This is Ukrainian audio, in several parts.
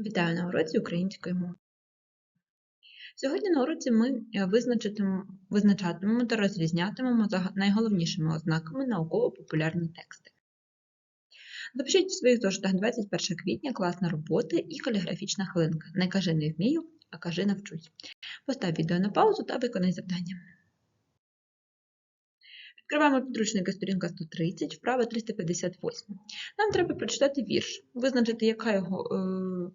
Вітаю на уроці української мови. Сьогодні на уроці ми е, визначатимемо та розрізнятимемо найголовнішими ознаками науково-популярні тексти. Запишіть в своїх зошитах 21 квітня класна робота і каліграфічна хвилинка. Не кажи не вмію, а кажи навчусь. Постав відео на паузу та виконай завдання. Відкриваємо підручники сторінка 130, вправа 358. Нам треба прочитати вірш, визначити, яка його е,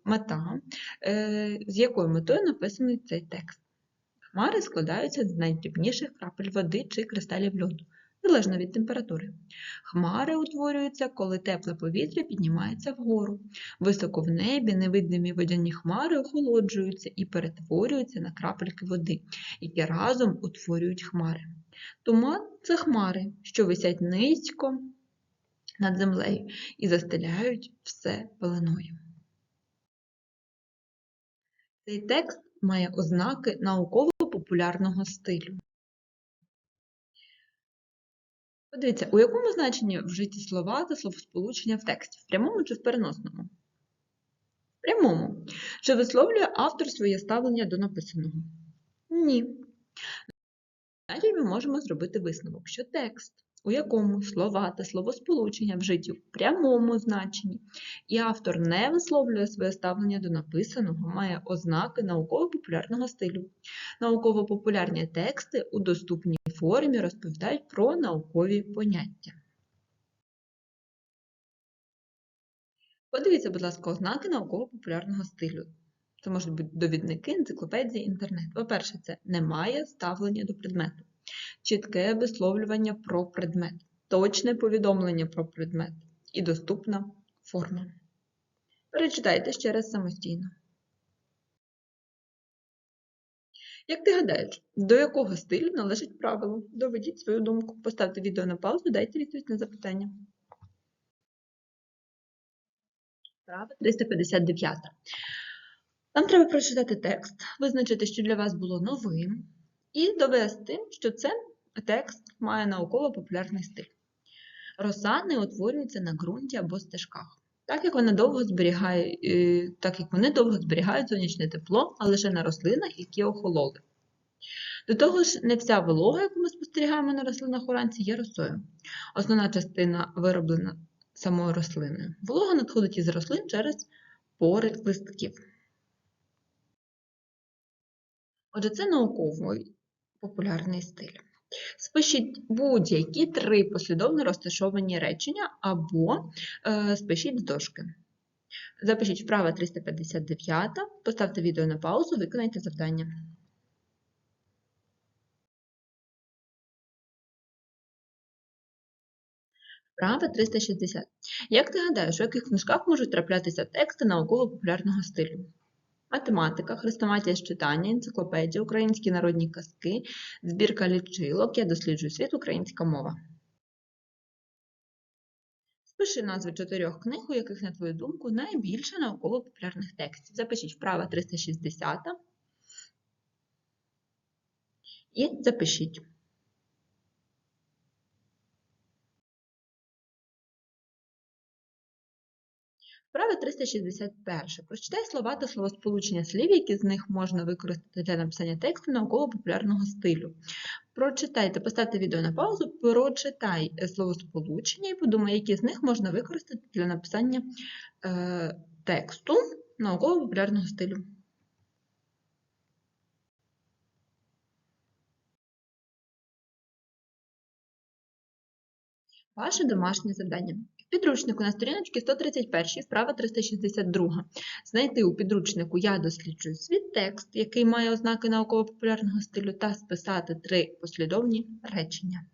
мета, е, з якою метою написаний цей текст. Хмари складаються з найдрібніших крапель води чи кристалів льоду, залежно від температури. Хмари утворюються, коли тепле повітря піднімається вгору. Високо в небі невидимі водяні хмари охолоджуються і перетворюються на крапельки води, які разом утворюють хмари. Туман це хмари, що висять низько над землею і застеляють все пеленою. Цей текст має ознаки науково-популярного стилю. Подивіться, у якому значенні вжиті слова та словосполучення в тексті? В прямому чи в переносному? В прямому. Чи висловлює автор своє ставлення до написаного? Ні. Далі ми можемо зробити висновок, що текст, у якому слова та словосполучення вжиті в прямому значенні, і автор не висловлює своє ставлення до написаного, має ознаки науково-популярного стилю. Науково-популярні тексти у доступній формі розповідають про наукові поняття. Подивіться, будь ласка, ознаки науково-популярного стилю. Це можуть бути довідники, енциклопедії, інтернет. По-перше, це немає ставлення до предмету, чітке висловлювання про предмет, точне повідомлення про предмет і доступна форма. Перечитайте ще раз самостійно. Як ти гадаєш, до якого стилю належить правило? Доведіть свою думку, поставте відео на паузу, дайте відповідь на запитання. Справа 359. Нам треба прочитати текст, визначити, що для вас було новим, і довести, що це текст має науково-популярний стиль. Роса не утворюється на ґрунті або стежках, так як, вона довго зберігає, е, так як вони довго зберігають сонячне тепло, а лише на рослинах, які охололи. До того ж, не вся волога, яку ми спостерігаємо на рослинах уранці, є росою. Основна частина вироблена самою рослиною. Волога надходить із рослин через пори листків. Отже, це науковий популярний стиль. Спишіть будь-які три послідовно розташовані речення або е, спишіть з дошки. Запишіть вправа 359, поставте відео на паузу, виконайте завдання. Вправа 360. Як ти гадаєш, у яких книжках можуть траплятися тексти науково-популярного стилю? Математика, хрестоматія з читання, енциклопедія, українські народні казки, збірка лічилок, я досліджую світ, українська мова. Спиши назви чотирьох книг, у яких, на твою думку, найбільше науково-популярних текстів. Запишіть вправа 360 і запишіть. Вправа 361. Прочитай слова та словосполучення слів, які з них можна використати для написання тексту науково-популярного стилю. Прочитайте, поставте відео на паузу, прочитай е, словосполучення і подумай, які з них можна використати для написання е, тексту науково-популярного стилю. Ваше домашнє завдання. Підручнику на сторіночці 131, вправа 362. Знайти у підручнику Я досліджую світ текст, який має ознаки науково-популярного стилю, та списати три послідовні речення.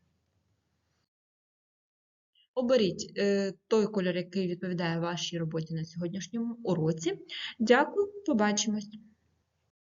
Оберіть е, той кольор, який відповідає вашій роботі на сьогоднішньому уроці. Дякую, побачимось!